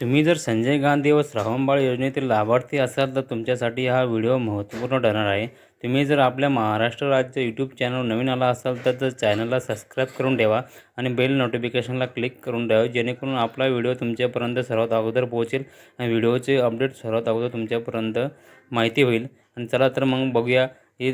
तुम्ही जर संजय गांधी व श्रावणबाळ योजनेतील लाभार्थी असाल तर तुमच्यासाठी हा व्हिडिओ महत्त्वपूर्ण ठरणार आहे. तुम्ही जर आपल्या महाराष्ट्र राज्य यूट्यूब चॅनल नवीन आला असाल तर तर चॅनलला सबस्क्राईब करून ठेवा आणि बेल नोटिफिकेशनला क्लिक करून ठेवा जेणेकरून आपला व्हिडिओ तुमच्यापर्यंत सर्वात अगोदर पोहोचेल आणि व्हिडिओचे अपडेट सर्वात अगोदर तुमच्यापर्यंत माहिती होईल. आणि चला तर मग बघूया हे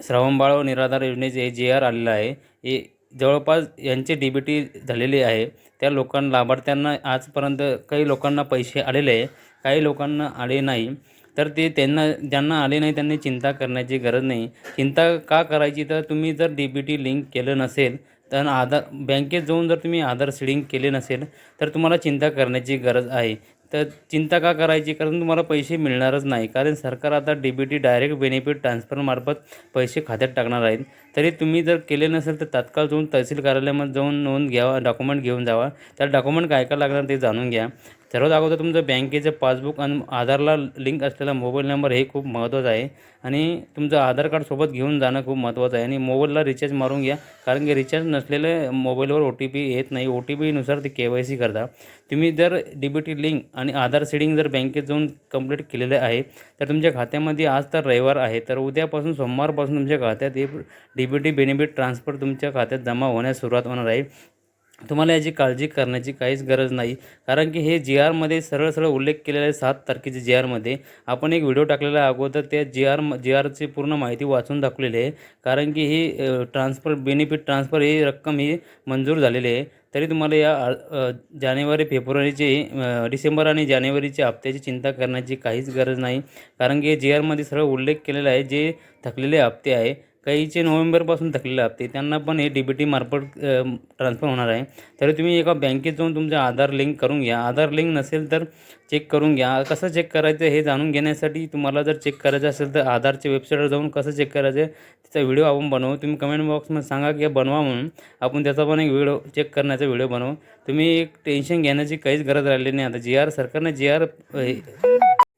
श्रावणबाळ व निराधार योजनेचे जे आर आलेलं आहे हे जवळपास यांचे डी बी टी झालेली आहे. त्या लोकांना लाभार्थ्यांना आजपर्यंत काही लोकांना पैसे आलेले आहे काही लोकांना आले नाही. तर ते त्यांना ज्यांना आले नाही त्यांनी चिंता करण्याची गरज नाही. चिंता का करायची? तर तुम्ही जर डी बी टी लिंक केलं नसेल तर आधार बँकेत जाऊन जर तुम्ही आधार सिडिंग केले नसेल तर तुम्हाला चिंता करण्याची गरज आहे. तर चिंता का करायची? कारण तुम्हाला पैसे मिळणारच नाही. कारण सरकार आता D B T direct benefit ट्रान्सफरमार्फत पैसे खात्यात टाकणार आहेत तरी तुम्ही जर केले नसेल तर तात्काळ जाऊन तहसील कार्यालयामध्ये जाऊन नोंद घ्यावा डॉक्युमेंट घेऊन जावा. त्या डॉक्युमेंट काय काय लागणार ते जाणून घ्या. सर्वात अगोदर तुमचं बँकेचं पासबुक आणि आधारला लिंक असलेला मोबाईल नंबर हे खूप महत्त्वाचं आहे. आणि तुमचं आधार कार्ड सोबत घेऊन जाणं खूप महत्त्वाचं आहे. आणि मोबाईलला रिचार्ज मारून घ्या. कारण की रिचार्ज नसलेले मोबाईलवर ओ टी पी येत नाही. ओ टी पीनुसार ते के वाय सी करता. तुम्ही जर डी बी टी लिंक आणि आधार सेडिंग जर बँकेत जाऊन कंप्लीट केलेलं आहे तर तुमच्या खात्यामध्ये आज तर रविवार आहे. तर उद्यापासून सोमवारपासून तुमच्या खात्यात हे D B T benefit transfer तुमच्या खात्यात जमा होण्यास सुरुवात होणार आहे. तुम्हाला याची काळजी करण्याची काहीच गरज नाही. कारण की हे जी आरमध्ये सरळ सरळ उल्लेख केलेला आहे सात तारखेच्या जी आरमध्ये आपण एक व्हिडिओ टाकलेला अगोदर त्या जी आर जी आरची पूर्ण माहिती वाचून दाखवलेली आहे. कारण की ही ट्रान्सफर बेनिफिट ट्रान्सफर ही रक्कम ही मंजूर झालेली आहे. तरी तुम्हाला या जानेवारी फेब्रुवारीचे डिसेंबर आणि जानेवारीच्या हप्त्याची चिंता करण्याची काहीच गरज नाही. कारण की जी आरमध्ये सरळ उल्लेख केलेला आहे जे थकलेले हप्ते आहे काहीचे नोव्हेंबरपासून थकलेले हप्ते त्यांना पण हे डी बी टी मार्फत ट्रान्सफर होणार आहे. तरी तुम्ही एका बँकेत जाऊन तुमचं आधार लिंक करून घ्या. आधार लिंक नसेल तर चेक करून घ्या. कसं चेक करायचं हे जाणून घेण्यासाठी तुम्हाला जर चेक करायचं असेल तर आधारच्या वेबसाईटवर जाऊन कसं चेक करायचं त्याचा व्हिडिओ आपण बनवू. तुम्ही कमेंट बॉक्समध्ये सांगा की बनवा म्हणून. आपण त्याचा पण एक व्हिडिओ चेक करण्याचा व्हिडिओ बनवू. तुम्ही एक टेन्शन घेण्याची काहीच गरज राहिली नाही. आता जी आर सरकारने जी आर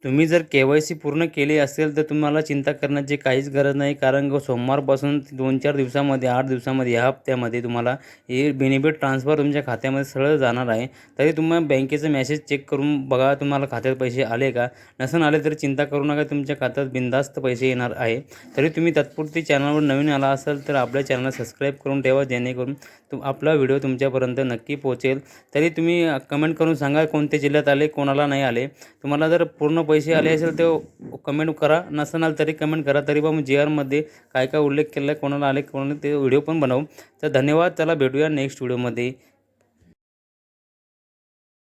तुम्ही जर के वाय सी पूर्ण केली असेल तर तुम्हाला चिंता करण्याची काहीच गरज नाही. कारण सोमवारपासून दोन चार दिवसामध्ये आठ दिवसामध्ये या हप्त्यामध्ये तुम्हाला हे बेनिफिट ट्रान्सफर तुमच्या खात्यामध्ये सरळ जाणार आहे. तरी तुम्हाला बँकेचं मेसेज चेक करून बघा तुम्हाला खात्यात पैसे आले का? नसून आले तरी चिंता करू नका तुमच्या खात्यात बिंदास्त पैसे येणार आहे. तरी तुम्ही तात्पुरती चॅनलवर नवीन आला असाल तर आपल्या चॅनलला सबस्क्राईब करून ठेवा जेणेकरून तुम आपला व्हिडिओ तुमच्यापर्यंत नक्की पोहोचेल. तरी तुम्ही कमेंट करून सांगा कोणत्या जिल्ह्यात आले कोणाला नाही आले. तुम्हाला जर पूर्ण पैसे आले असेल ते कमेंट करा. नसणार तरी कमेंट करा. तरी पण जी आरमध्ये काय काय उल्लेख केला आहे कोणाला आले कोणाला ते व्हिडिओ पण बनवू. तर धन्यवाद. चला भेटूया नेक्स्ट व्हिडिओमध्ये